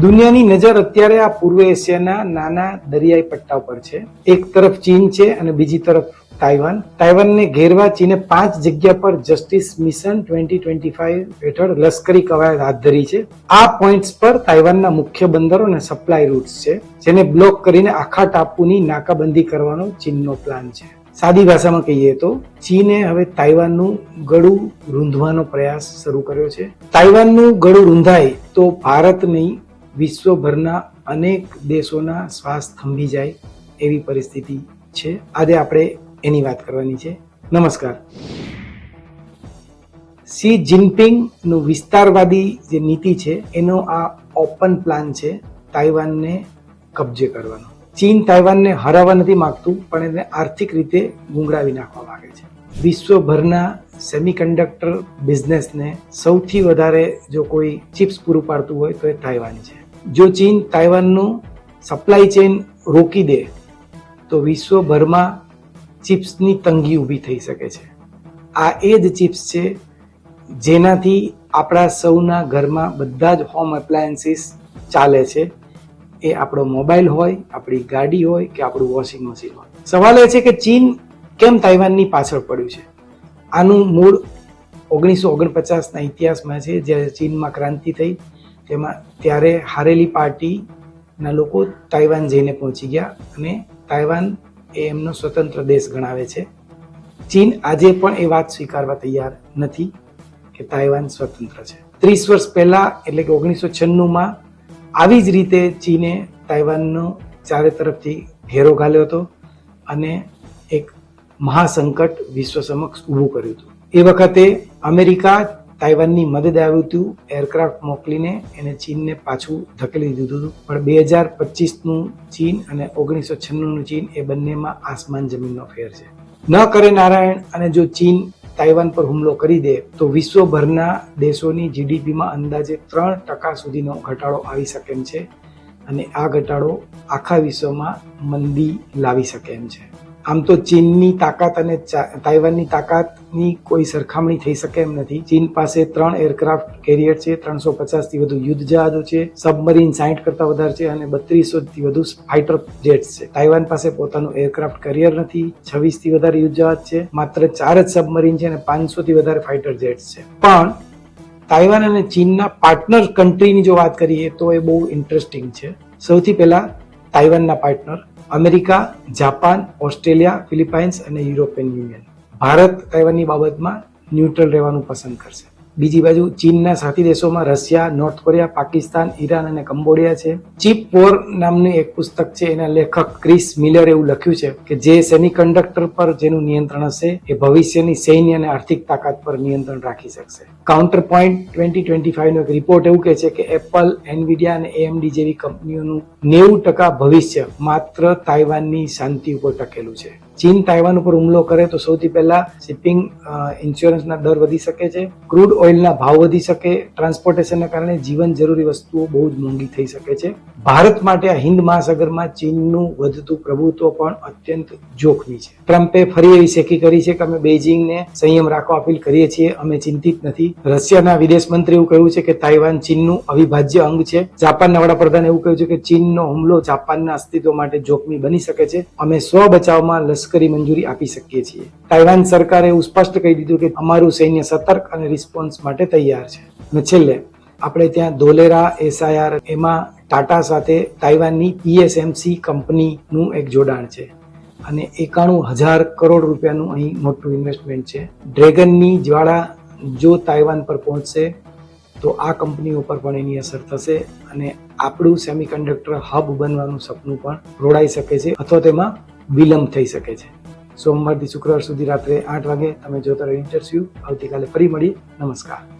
દુનિયાની નજર અત્યારે આ પૂર્વ એશિયાના નાના દરિયાઈ પટ્ટા પર છે. એક તરફ ચીન છે અને બીજી તરફ તાઇવાન. તાઇવાનને ઘેરવા ચીને પાંચ જગ્યા પર Justice Mission twenty twenty five હેઠળ લશ્કરી કવાયત હાથ ધરી છે. આ પોઈન્ટ્સ પર તાઇવાનના મુખ્ય બંદરો અને સપ્લાય રૂટ્સ છે, જેને બ્લોક કરીને આખા ટાપુની નાકાબંધી કરવાનો ચીનનો પ્લાન છે. સાદી ભાષામાં કહીએ તો, ચીને હવે તાઇવાનનું ગળું રૂંધવાનો પ્રયાસ શરૂ કર્યો છે. તાઇવાનનું ગળું રૂંધાય તો ભારત નહીં વિશ્વભરના અનેક દેશોના શ્વાસ થંભી જાય એવી પરિસ્થિતિ છે. આજે આપણે એની વાત કરવાની છે. નમસ્કાર. સી જિનપિંગનું વિસ્તારવાદી જે નીતિ છે, એનો આ ઓપન પ્લાન છે તાઇવાનને કબજે કરવાનો. ચીન તાઇવાનને હરાવવા નથી માંગતું, પણ એને આર્થિક રીતે ગુંગળાવી નાખવા માંગે છે. વિશ્વભરના સેમિકન્ડક્ટર બિઝનેસને સૌથી વધારે જો કોઈ ચિપ્સ પૂરું પાડતું હોય તો એ તાઇવાન છે. જો ચીન તાઇવાનનું સપ્લાય ચેઇન રોકી દે, તો વિશ્વભરમાં ચિપ્સની તંગી ઊભી થઈ શકે છે. આ એ જ ચિપ્સ છે જેનાથી આપણા સૌના ઘરમાં બધા જ હોમ એપ્લાયન્સીસ ચાલે છે. એ આપણો મોબાઈલ હોય, આપણી ગાડી હોય કે આપણું વોશિંગ મશીન હોય. સવાલ એ છે કે ચીન કેમ તાઇવાનની પાછળ પડ્યું છે? આનું મૂળ ઓગણીસો ઓગણપચાસના ઇતિહાસમાં છે, જ્યારે ચીનમાં ક્રાંતિ થઈ તેમાં ત્યારે હારેલી પાર્ટીના લોકો તાઇવાન જઈને પહોંચી ગયા અને તાઇવાન એ એમનો સ્વતંત્ર દેશ ગણાવે છે. ચીન આજે પણ એ વાત સ્વીકારવા તૈયાર નથી કે તાઇવાન સ્વતંત્ર છે. ત્રીસ વર્ષ પહેલાં એટલે કે ઓગણીસો છન્નુંમાં આવી જ રીતે ચીને તાઇવાનનો ચારે તરફથી ઘેરો ઘાલ્યો હતો અને એક મહાસંકટ વિશ્વ સમક્ષ ઊભું કર્યું હતું. એ વખતે અમેરિકા તાઇવાનની મદદ આવ્યું હતું એરક્રાફ્ટ મોકલીને એને ચીનને પાછું ધકેલી દીધું હતું. પણ બે હજાર પચીસનું ચીન અને ઓગણીસો છન્નુંનું ચીન એ બંનેમાં આસમાન જમીનનો ફેર છે. ન કરે નારાયણ અને જો ચીન તાઇવાન પર હુમલો કરી દે, તો વિશ્વભરના દેશોની જીડીપીમાં અંદાજે ત્રણ ટકા સુધીનો ઘટાડો આવી શકે એમ છે અને આ ઘટાડો આખા વિશ્વમાં મંદી લાવી શકે એમ છે. આમ તો ચીનની તાકાત અને તાઇવાનની તાકાતની કોઈ સરખામણી થઈ શકે એમ નથી. ચીન પાસે ત્રણ એરક્રાફ્ટ કેરિયર છે, ત્રણસો પચાસથી વધુ યુદ્ધ જહાજો છે, સબમરીન સાઠ કરતા વધારે છે અને બત્રીસો થી વધુ ફાઇટર જેટ્સ છે. તાઇવાન પાસે પોતાનું એરક્રાફ્ટ કેરિયર નથી છવ્વીસથી વધારે યુદ્ધ જહાજ છે, માત્ર ચાર જ સબમરીન છે અને પાંચસો થી વધારે ફાઇટર જેટ્સ છે. પણ તાઇવાન અને ચીનના પાર્ટનર કન્ટ્રીની જો વાત કરીએ તો એ બહુ ઇન્ટરેસ્ટિંગ છે. સૌથી પહેલા તાઇવાનના partner America Japan Australia Philippines અને યુરોપિયન યુનિયન. ભારત તાઇવાનની બાબતમાં ન્યુટ્રલ રહેવાનું પસંદ કરશે. બીજી બાજુ ચીનના સાથી દેશોમાં Russia, North Korea, Pakistan, Iran અને કંબોડિયા છે. ચીપ વોર નામનું એક પુસ્તક છે. એના લેખક ક્રિસ મિલર એવું લખ્યું છે કે જે સેમિકન્ડક્ટર પર જેનું નિયંત્રણ હશે, એ ભવિષ્યની સૈન્ય અને આર્થિક તાકાત પર નિયંત્રણ રાખી શકશે. કાઉન્ટર પોઈન્ટ ટ્વેન્ટી ટ્વેન્ટી ફાઈવનો એક રિપોર્ટ એવું કહે છે કે એપલ એનવિડિયા અને એએમડી જેવી કંપનીઓનું નેવું ટકા ભવિષ્ય માત્ર તાઇવાનની શાંતિ ઉપર ટકેલું છે. ચીન તાઇવાન ઉપર હુમલો કરે તો સૌથી પહેલા શિપિંગ ઇન્સ્યોરન્સના દર વધી શકે છે. ક્રૂડ ઓઇલના ભાવ વધી શકે. ટ્રાન્સપોર્ટેશનના કારણે જીવન જરૂરી વસ્તુઓ બહુ જ મોંઘી થઈ શકે છે. ભારત માટે આ હિન્દ મહાસાગરમાં ચીનનું વધતું પ્રભુત્વ પણ અત્યંત જોખમી છે. ટ્રમ્પે ફરી એવી શેખી કરી છે કે અમે બેઇજિંગને સંયમ રાખવા અપીલ કરીએ છીએ. અમે ચિંતિત નથી. રશિયાના વિદેશ મંત્રી એવું કહ્યું છે કે તાઇવાન ચીનનું અવિભાજ્ય અંગ છે. જાપાનના વડાપ્રધાને એવું કહ્યું છે કે ચીનનો હુમલો જાપાનના અસ્તિત્વ માટે જોખમી બની શકે છે. અમે સ્વ બચાવમાં લશ્કરી મંજૂરી આપી શકીએ છીએ. તાઇવાન સરકારે એવું સ્પષ્ટ કહી દીધું કે અમારું સૈન્ય સતર્ક અને રિસ્પોન્સ માટે તૈયાર છે. અને છેલ્લે, આપણે ત્યાં ધોલેરા, એસઆઈઆર, એમાં ટાટા સાથે તાઇવાનની પીએસએમસી કંપનીનું એક જોડાણ છે. અને એકાણું હજાર કરોડ રૂપિયાનું અહીં મોટું ઇન્વેસ્ટમેન્ટ છે. ડ્રેગનની જ્વાળા જો તાઇવાન પર પહોંચશે, તો આ કંપનીઓ પર પણ એની અસર થશે અને આપણું સેમિકન્ડક્ટર હબ બનવાનું સપનું પણ રોડાઈ શકે છે. અથવા તેમાં વિલંબ થઈ શકે છે. સોમવારથી શુક્રવાર સુધી રાત્રે આઠ વાગે તમે જોતા રહો ઇન્ટરવ્યુ આવતીકાલે ફરી મળીએ. નમસ્કાર.